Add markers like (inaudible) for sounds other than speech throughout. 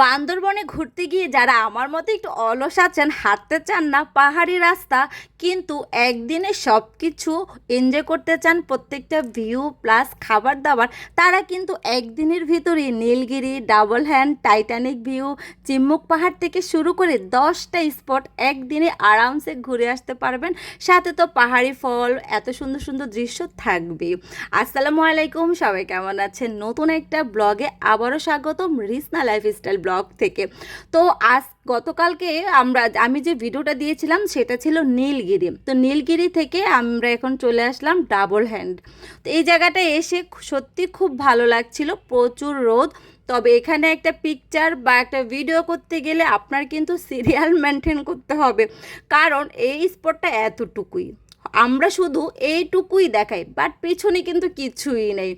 বান্দরবনে ঘুরতে গিয়ে যারা আমার মতো একটু অলস আছেন, হাঁটতে চান না, পাহাড়ি রাস্তা, কিন্তু একদিনে সব কিছু এনজয় করতে চান, প্রত্যেকটা ভিউ প্লাস খাবার দাবার, তারা কিন্তু একদিনের ভিতরে Nilgiri double hand Titanic view Chimbuk পাহাড় থেকে শুরু করে দশটা স্পট একদিনে আরামসে ঘুরে আসতে পারবেন। সাথে তো পাহাড়ি ফল, এত সুন্দর সুন্দর দৃশ্য থাকবে আসসালামু আলাইকুম, সবাই কেমন আছেন? নতুন একটা ব্লগে আবারও স্বাগতম, রিসনা লাইফস্টাইল ব্লগ থেকে। তো আজ গতকালকে আমরা, আমি যে ভিডিওটা দিয়েছিলাম সেটা ছিল নীলগিরি। তো নীলগিরি থেকে আমরা এখন চলে আসলাম ডাবল হ্যান্ড। তো এই জায়গাটা এসে সত্যি খুব ভালো লাগছিল, প্রচুর রোদ। তবে এখানে একটা পিকচার বা একটা ভিডিও করতে গেলে আপনার কিন্তু সিরিয়াল মেনটেন (laughs) করতে হবে। কারণ এই স্পটটা এতটুকুই। আমরা শুধু এইটুকুই দেখাই বাট পিছনে কিন্তু কিছুই নেই।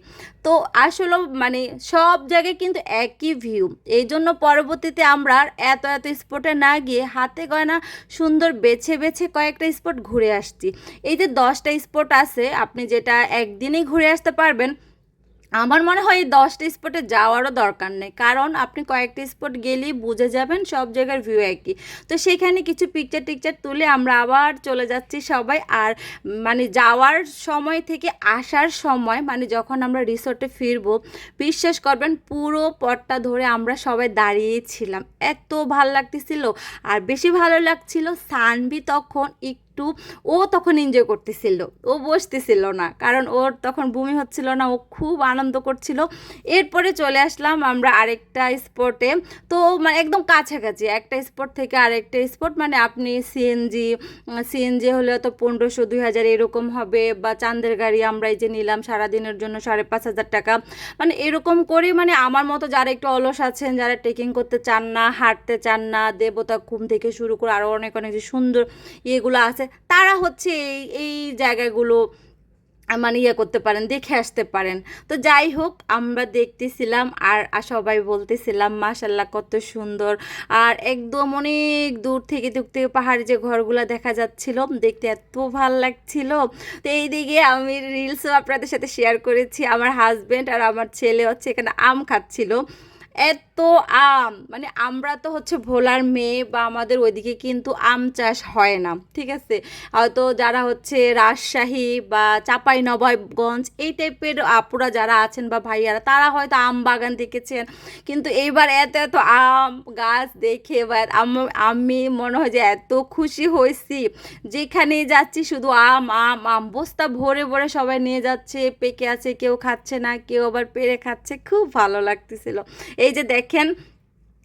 তো আসলে মানে সব জায়গায় কিন্তু একই ভিউ এই জন্য পরবর্তীতে আমরা আর এত এত স্পটে না গিয়ে হাতে গয়না সুন্দর বেছে বেছে কয়েকটা স্পট ঘুরে আসছি। এই যে দশটা স্পট আছে, আপনি যেটা একদিনেই ঘুরে আসতে পারবেন আমার মনে হয় এই দশটা স্পটে যাওয়ারও দরকার নেই। কারণ আপনি কয়েকটা স্পট গেলেই বুঝে যাবেন সব জায়গার ভিউ একই। তো সেখানে কিছু পিকচার টিকচার তুলে আমরা আবার চলে যাচ্ছি সবাই। আর মানে যাওয়ার সময় থেকে আসার সময় মানে যখন আমরা রিসোর্টে ফিরবো, বিশ্বাস করবেন পুরো পথটা ধরে আমরা সবাই দাঁড়িয়েছিলাম। এত ভালো লাগতেছিল। আর বেশি ভালো লাগছিল সানভি তখন একটু ও তখন এনজয় করতেছিল, ও বসতেছিল না, কারণ ওর তখন বমি হচ্ছিল না, ও খুব আনন্দ করছিল। এরপরে চলে আসলাম আমরা আরেকটা স্পটে তো মানে একদম কাছাকাছি, একটা স্পট থেকে আরেকটা স্পট মানে আপনি সিএনজি সিএনজি হলে তো পনেরোশো দুই হাজার এরকম হবে, বা চাঁদের গাড়ি আমরা এই যে নিলাম সারাদিনের জন্য সাড়ে পাঁচ হাজার টাকা। মানে এরকম করে মানে আমার মতো যারা একটু অলস আছেন, যারা ট্রেকিং করতে চান না, হাঁটতে চান না, দেবতা ঘুম থেকে শুরু করে আরও অনেক অনেক যে সুন্দর ইয়েগুলো আছে তারা হচ্ছে এই এই জায়গাগুলো মানে ইয়ে করতে পারেন, দেখে আসতে পারেন। তো যাই হোক, আমরা দেখতেছিলাম আর সবাই বলতেছিলাম মাশাল্লাহ কত সুন্দর। আর একদম অনেক দূর থেকে দূর থেকে পাহাড়ে যে ঘরগুলো দেখা যাচ্ছিল, দেখতে এত ভালো লাগছিল। তো এই দিকে আমি রিলসও আপনাদের সাথে শেয়ার করেছি। আমার হাজব্যান্ড আর আমার ছেলে হচ্ছে এখানে আম খাচ্ছিল। এত আম। মানে আমরা তো হচ্ছে ভোলার মেয়ে বা আমাদের ওইদিকে কিন্তু আম চাষ হয় না, ঠিক আছে? হয়তো যারা হচ্ছে রাজশাহী বা চাপাই নবাবগঞ্জ এই টাইপের আপুরা যারা আছেন বা ভাইয়ারা, তারা হয়তো আম বাগান দেখেছেন। কিন্তু এইবার এত এত আম গাছ দেখে বা আম- মনে হয় যে এত খুশি হয়েছি। যেখানেই যাচ্ছি শুধু আম আম আম। বস্তা ভরে ভরে সবাই নিয়ে যাচ্ছে, পেকে আছে, কেউ খাচ্ছে না, কেউ আবার পেরে খাচ্ছে। খুব ভালো লাগতেছিল। এই যে দেখেন,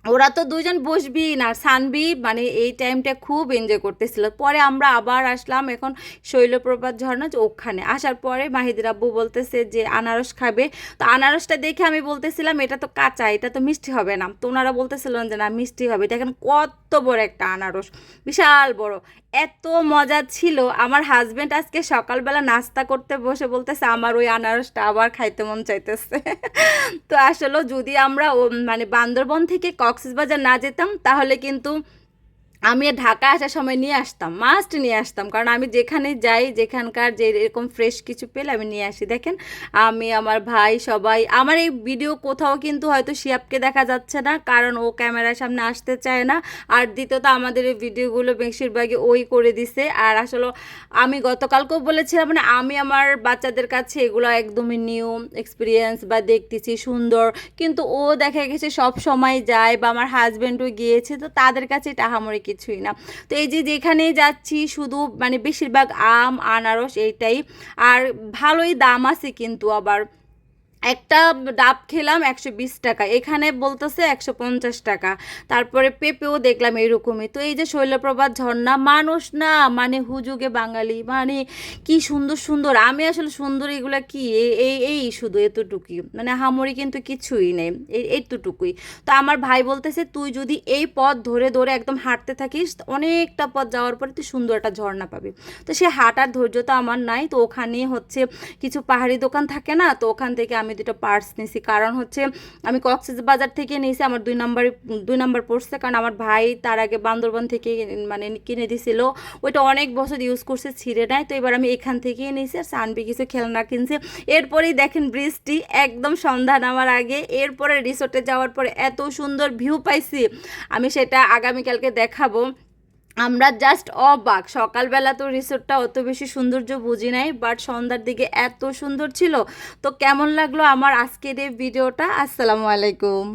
ওরা তো দুজন বসবি না। সানবি মানে এই টাইমটা খুব এনজয় করতেছিল। পরে আমরা আবার আসলাম এখন শৈলপ্রপাত ঝর্ণা ওখানে। আসার পরে মাহিদির আব্বু বলতেছে যে, আনারস খাবে। তো আনারসটা দেখে আমি বলতেছিলাম, এটা তো কাঁচা, এটা তো মিষ্টি হবে না। তো ওনারা বলতেছিলেন যে, না, মিষ্টি হবে। এটা দেখেন কত বড় একটা আনারস, বিশাল বড়। এত মজা ছিল। আমার হাজব্যান্ড আজকে সকালবেলা নাস্তা করতে বসে বলতেছে, আমার ওই আনারসটা আবার খাইতে মন চাইতেছে। (laughs) তো আসলে যদি আমরা মানে বান্দরবন থেকে কক্সবাজার না যেতাম, তাহলে কিন্তু আমি ঢাকা আসার সময় নিয়ে আসতাম মাস্ট নিয়ে আসতাম। কারণ আমি যেখানে যাই, যেখানকার যে এরকম ফ্রেশ কিছু পেলে আমি নিয়ে আসি। দেখেন, আমি, আমার ভাই, সবাই, আমার এই ভিডিও কোথাও কিন্তু হয়তো শিয়াবকে দেখা যাচ্ছে না, কারণ ও ক্যামেরার সামনে আসতে চায় না। আর দ্বিতীয়ত, আমাদের এই ভিডিওগুলো বেশিরভাগই ওই করে দিছে। আর আসলে আমি গতকালকেও বলেছিলাম মানে আমি আমার বাচ্চাদের কাছে এগুলো একদমই নিউ এক্সপিরিয়েন্স বা দেখতেছি সুন্দর। কিন্তু ও দেখা গেছে সব সময় যায় বা আমার হাজব্যান্ডও গিয়েছে, তো তাদের কাছে এটা আহামরি কিছুই না। তো এই যে যেখানে যাচ্ছি, শুধু মানে বেশিরভাগ আম, আনারস এইটাই। আর ভালোই দাম আছে কিন্তু আবার। একটা ডাব খেলাম একশো বিশ টাকা, এখানে বলতেছে একশো পঞ্চাশ টাকা। তারপরে পেঁপেও দেখলাম এরকমই। তো এই যে শৈলপ্রপাত ঝর্ণা, মানুষ না মানে হুজুগে বাঙালি মানে কি সুন্দর সুন্দর। আমি আসলে সুন্দর এগুলা কি? এই এই শুধু এতটুকুই। মানে হামরি কিন্তু কিছুই নেই এই এইটুকুই তো আমার ভাই বলতেছে, তুই যদি এই পথ ধরে ধরে একদম হাঁটতে থাকিস, অনেকটা পথ যাওয়ার পরে তুই সুন্দর একটা ঝর্ণা পাবি। তো সে হাঁটার ধৈর্য তো আমার নাই। তো ওখানে হচ্ছে কিছু পাহাড়ি দোকান থাকে না, তো ওখান থেকে আমি আমি দুটো পার্স নিয়েছি কারণ হচ্ছে, আমি কক্সেস বাজার থেকে নিয়েছি, আমার দুই নাম্বার দুই নাম্বার পড়ছে কারণ আমার ভাই তার আগে বান্দরবান থেকে মানে কিনে দিছিল। ওইটা অনেক বছর ইউজ করছে, ছিঁড়ে নাই। তো এবার আমি এখান থেকেই নিয়েছি। আর সানবি কিছু খেলনা কিনছে। এরপরেই দেখেন বৃষ্টি, একদম সন্ধ্যা নামার আগে। এরপরে রিসোর্টে যাওয়ার পরে এত সুন্দর ভিউ পাইছি। আমি সেটা আগামীকালকে দেখাবো। আমরা জাস্ট অবাক। সকালবেলা তো রিসোর্টটা অত বেশি সৌন্দর্য বুঝি নাই বাট সন্ধ্যার দিকে এত সুন্দর ছিল। তো কেমন লাগল আমার আজকের এই ভিডিওটা আসসালামু আলাইকুম।